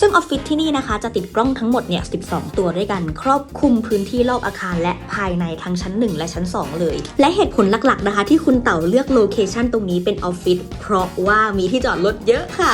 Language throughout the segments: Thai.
ซึ่งออฟฟิศที่นี่นะคะจะติดกล้องทั้งหมดเนี่ย 12 ตัวด้วยกัน ครอบคลุมพื้นที่รอบอาคารและภายในทั้งชั้น 1 และชั้น 2 เลย และเหตุผลหลักๆนะคะ ที่คุณเต๋าเลือกโลเคชันตรงนี้เป็นออฟฟิศเพราะว่ามีที่จอดรถเยอะค่ะ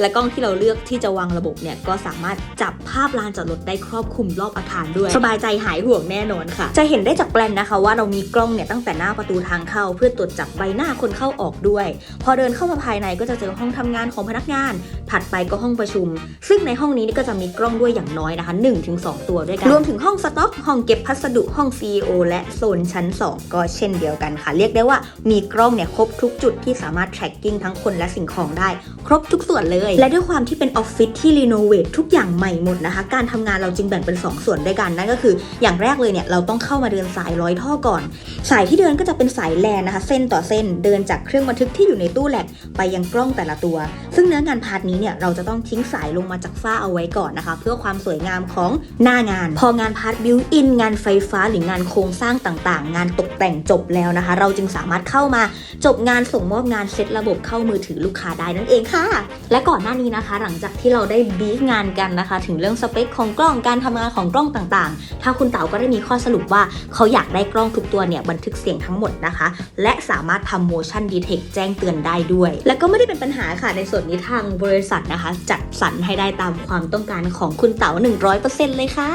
และกล้องที่เราเลือกที่จะวางระบบเนี่ยก็สามารถจับภาพลานจอดรถได้ครอบคลุมรอบอาคารด้วย สบายใจหายห่วงแน่นอนค่ะ จะเห็นได้จากแปลนนะคะ ว่าเรามีกล้องเนี่ยตั้งแต่หน้าประตูทางเข้า เพื่อตรวจจับใบหน้าคนเข้าออกด้วย พอเดินเข้ามาภายในก็จะเจอห้องทำงานของพนักงาน ถัดไปก็ห้องประชุม ซึ่งในห้องนี้นี่ก็จะมีกล้องด้วยอย่างน้อยนะคะ 1-2 ตัวด้วยกัน รวมถึงห้องสต็อกห้องเก็บพัสดุห้อง CEO และโซนชั้น 2 ก็เช่นเดียวกันค่ะ เรียกได้ว่ามีกล้องเนี่ยครบทุกจุดที่สามารถ tracking ทั้งคนและสิ่งของได้ ครบทุกส่วนเลย และด้วยความที่เป็นออฟฟิศที่รีโนเวททุกอย่างใหม่หมดนะคะ การทำงานเราจึงแบ่งเป็น 2 ส่วนด้วยกันนั่นก็คือ อย่างแรกเลยเนี่ยเราต้องเข้ามาเดินสายร้อยท่อก่อน สายที่เดินก็จะเป็นสายแลนนะคะ เส้นต่อเส้นเดินจากเครื่องบันทึกที่อยู่ในตู้แลกไปยังกล้องแต่ละตัว ซึ่งเนื้องานพาร์ทนี้เนี่ยเราจะต้องทิ้งสายลงมาจากฝ้าเอาไว้ก่อนนะคะ เพื่อความสวยงามของหน้างาน พองานพาร์ทบิวอินงานไฟฟ้าหรืองานโครงสร้างต่างๆ งานตกแต่งจบแล้วนะคะ เราจึงสามารถเข้ามาจบงานส่งมอบงานเซตระบบเข้ามือถือลูกค้าได้นั่นเองค่ะ และก่อนหน้านี้นะคะ หลังจากที่เราได้บีฟงานกันนะคะ ถึงเรื่องสเปคของกล้องการทำงานของกล้องต่างๆทาคุณเต๋าก็ได้มีข้อสรุปว่าเขาอยากได้กล้องทุกตัวเนี่ยบันทึกเสียงทั้งหมดนะคะ และสามารถทำ motion detect แจ้งเตือนได้ด้วย และก็ไม่ได้เป็นปัญหาค่ะในส่วนนี้ทางบริษทนะคะ จัดสรรให้ได้ตามความต้องการของคุณเต๋า 100%เลยค่ะ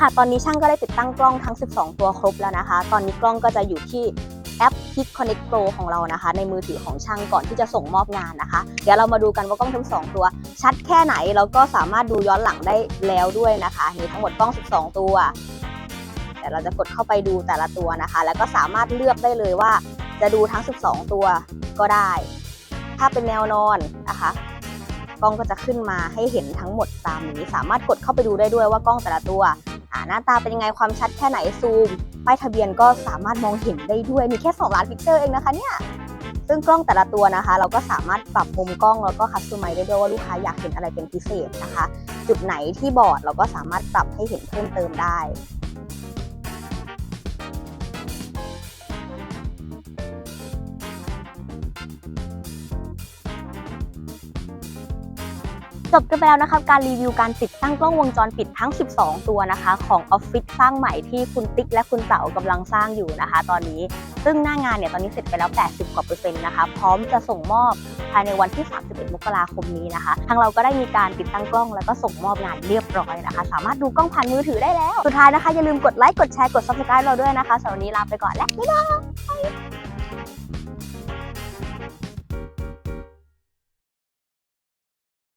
ค่ะ ตอนนี้ช่างก็ได้ติดตั้งกล้องทั้ง 12 ตัวครบแล้วนะคะ ตอนนี้กล้องก็จะอยู่ที่ แอป Hit Connect Pro ของเรานะคะ ในมือถือของช่างก่อนที่จะส่งมอบงานนะคะ เดี๋ยวเรามาดูกันว่ากล้องทั้ง2ตัว ชัดแค่ไหนแล้วก็สามารถดูย้อนหลังได้แล้วด้วยนะคะมีทั้งหมดกล้อง 12 ตัวเดี๋ยวเราจะกดเข้าไปดูแต่ละตัวนะคะ แล้วก็สามารถเลือกได้เลยว่า จะดูทั้ง 12 ตัวก็ได้ ถ้าเป็นแนวนอนนะคะกล้องก็จะขึ้นมาให้เห็นทั้งหมดตามนี้ สามารถกดเข้าไปดูได้ด้วยว่ากล้องแต่ละตัว อ่าหน้าตาเป็นยังไงความชัดแค่ไหนซูมป้ายทะเบียนก็สามารถมองเห็นได้ด้วยมีแค่ 2 ล้านพิกเซลเองนะคะเนี่ยซึ่งกล้องแต่ละตัวนะคะ เราก็สามารถปรับมุมกล้องแล้วก็คัสตอมไมได้ด้วยว่าลูกค้าอยากเห็นอะไรเป็นพิเศษนะคะ จุดไหนที่บอดเราก็สามารถปรับให้เห็นเพิ่มเติมได้ จบกันไปแล้วนะคะการรีวิวการติดตั้งกล้องวงจรปิดทั้ง 12 ตัวนะคะ ของออฟฟิศสร้างใหม่ที่คุณติ๊กและคุณเต๋ากำลังสร้างอยู่นะคะ ตอนนี้ ซึ่งหน้างานเนี่ยตอนนี้เสร็จไปแล้ว 80 กว่าเปอร์เซ็นต์นะคะ พร้อมจะส่งมอบภายในวันที่ 31 มกราคมนี้นะคะ ทางเราก็ได้มีการติดตั้งกล้องแล้วก็ส่งมอบงานเรียบร้อยนะคะ สามารถดูกล้องผ่านมือถือได้แล้ว สุดท้ายนะคะอย่าลืมกดไลค์กดแชร์กด subscribe เราด้วยนะคะสำหรับวันนี้ลาไปก่อนและบ๊ายบาย